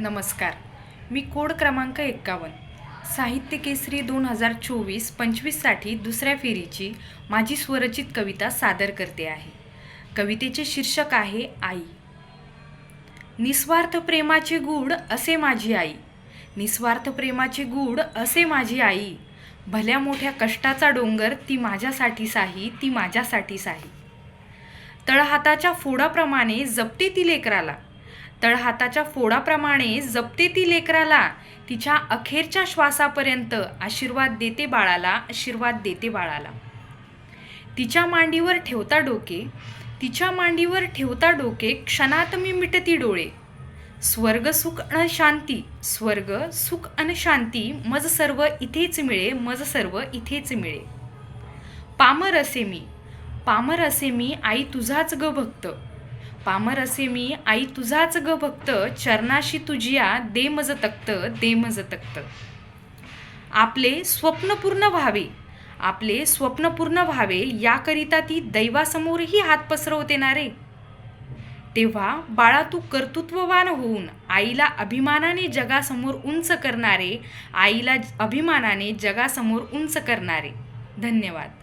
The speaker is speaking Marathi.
नमस्कार. मी कोड क्रमांक एक्कावन्न. साहित्य केसरी दोन हजार चोवीस पंचवीससाठी दुसऱ्या फेरीची माझी स्वरचित कविता सादर करते आहे. कवितेचे शीर्षक आहे आई. निस्वार्थ प्रेमाचे गूढ असे माझी आई. निस्वार्थ प्रेमाचे गूढ असे माझी आई. भल्या मोठ्या कष्टाचा डोंगर ती माझ्यासाठी साही ती माझ्यासाठी साही तळहाताच्या फोडाप्रमाणे जपते ती लेकराला. तळहाताच्या फोडाप्रमाणे जपते ती लेकराला तिच्या अखेरच्या श्वासापर्यंत आशीर्वाद देते बाळाला आशीर्वाद देते बाळाला. तिच्या मांडीवर ठेवता डोके तिच्या मांडीवर ठेवता डोके क्षणात मी मिटती डोळे. स्वर्ग सुख अन शांती स्वर्ग सुख अन शांती मज सर्व इथेच मिळे मज सर्व इथेच मिळे. पामर असे मी पामर असे मी आई तुझाच ग भक्त. पामर असे मी आई तुझाच ग भक्त चरणाशी तुझिया दे मज तक्त दे मज तक्त. आपले स्वप्न पूर्ण व्हावे आपले स्वप्न पूर्ण व्हावे याकरिता ती दैवासमोरही हात पसरवते ना रे. तेव्हा बाळा तू कर्तृत्ववान होऊन आईला अभिमानाने जगासमोर उंच करणारे आईला अभिमानाने जगासमोर उंच करणारे. धन्यवाद.